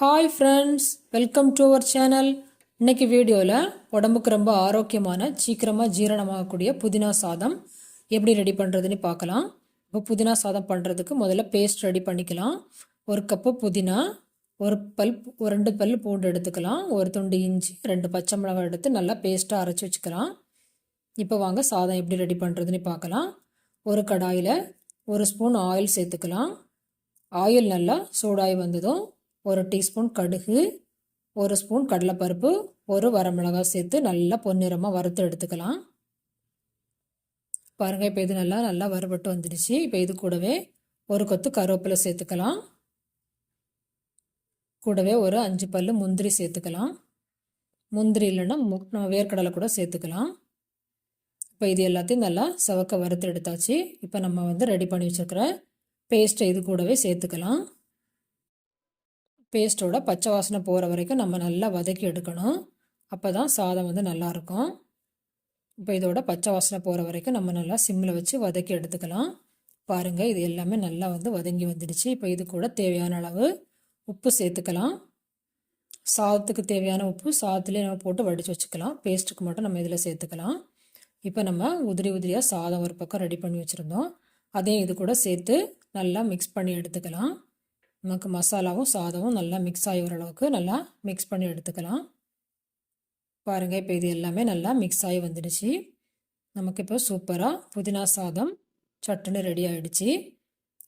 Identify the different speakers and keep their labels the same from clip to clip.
Speaker 1: Hi friends welcome to our channel இன்னைக்கு வீடியோவில் உடம்புக்கு ரொம்ப ஆரோக்கியமான சீக்கிரமாக ஜீரணமாகக்கூடிய புதினா சாதம் எப்படி ரெடி பண்ணுறதுன்னு பார்க்கலாம். இப்போ புதினா சாதம் பண்ணுறதுக்கு முதல்ல பேஸ்ட் ரெடி பண்ணிக்கலாம். ஒரு கப்பு புதினா ஒரு பல் ஒரு ரெண்டு பல் பூண்டு எடுத்துக்கலாம். ஒரு துண்டு இஞ்சி ரெண்டு பச்சை மிளகாய் எடுத்து நல்லா பேஸ்ட்டாக அரைச்சி வச்சுக்கலாம். இப்போ வாங்க சாதம் எப்படி ரெடி பண்ணுறதுன்னு பார்க்கலாம். ஒரு கடாயில் ஒரு ஸ்பூன் ஆயில் சேர்த்துக்கலாம். ஆயில் நல்லா சூடாகி வந்ததும் ஒரு டீஸ்பூன் கடுகு ஒரு ஸ்பூன் கடலைப்பருப்பு ஒரு வரமிளகாய் சேர்த்து நல்லா பொன்னிறமாக வறுத்து எடுத்துக்கலாம். பாருங்கள் இப்போ இது நல்லா நல்லா வறுபட்டு வந்துடுச்சு. இப்போ இது கூடவே ஒரு கொத்து கருவேப்பிலை சேர்த்துக்கலாம். கூடவே ஒரு அஞ்சு பல் முந்திரி சேர்த்துக்கலாம். முந்திரி இல்லைன்னா மு வேர்க்கடலை கூட சேர்த்துக்கலாம். இப்போ இது எல்லாத்தையும் நல்லா சவக்க வறுத்து எடுத்தாச்சு. இப்போ நம்ம வந்து ரெடி பண்ணி வச்சுருக்கிற பேஸ்ட்டை இது கூடவே சேர்த்துக்கலாம். பேஸ்ட்டோட பச்சை வாசனை போகிற வரைக்கும் நம்ம நல்லா வதக்கி எடுக்கணும். அப்போ தான் சாதம் வந்து நல்லாயிருக்கும். இப்போ இதோட பச்சை வாசனை போகிற வரைக்கும் நம்ம நல்லா சிம்மில் வச்சு வதக்கி எடுத்துக்கலாம். பாருங்கள் இது எல்லாமே நல்லா வந்து வதங்கி வந்துடுச்சு. இப்போ இது கூட தேவையான அளவு உப்பு சேர்த்துக்கலாம். சாதத்துக்கு தேவையான உப்பு சாதத்துலேயே நம்ம போட்டு வடித்து வச்சுக்கலாம். பேஸ்ட்டுக்கு மட்டும் நம்ம இதில் சேர்த்துக்கலாம். இப்போ நம்ம உதிரி உதிரியாக சாதம் ஒரு பக்கம் ரெடி பண்ணி வச்சுருந்தோம். அதையும் இது கூட சேர்த்து நல்லா மிக்ஸ் பண்ணி எடுத்துக்கலாம். நமக்கு மசாலாவும் சாதமும் நல்லா மிக்ஸ் ஆகி அளவுக்கு நல்லா மிக்ஸ் பண்ணி எடுத்துக்கலாம். பாருங்கள் இப்போ இது எல்லாமே நல்லா மிக்ஸ் ஆகி வந்துடுச்சு. நமக்கு இப்போ சூப்பராக புதினா சாதம் சட்டுன்னு ரெடி ஆகிடுச்சு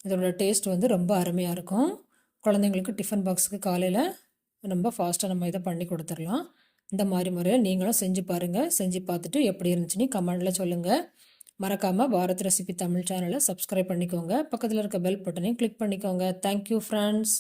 Speaker 1: இதோட டேஸ்ட் வந்து ரொம்ப அருமையாக இருக்கும். குழந்தைங்களுக்கு டிஃபன் பாக்ஸுக்கு காலையில் ரொம்ப ஃபாஸ்ட்டாக நம்ம இதை பண்ணி கொடுத்துடலாம். இந்த மாதிரி முறையில் நீங்களும் செஞ்சு பாருங்கள் செஞ்சு பார்த்துட்டு எப்படி இருந்துச்சுன்னு கமெண்டில் சொல்லுங்கள் மறக்காமல் பாரத் ரெசிபி தமிழ் சேனலை சப்ஸ்கிரைப் பண்ணிக்கோங்க. பக்கத்தில் இருக்க பெல் பட்டனையும் கிளிக் பண்ணிக்கோங்க. Thank you friends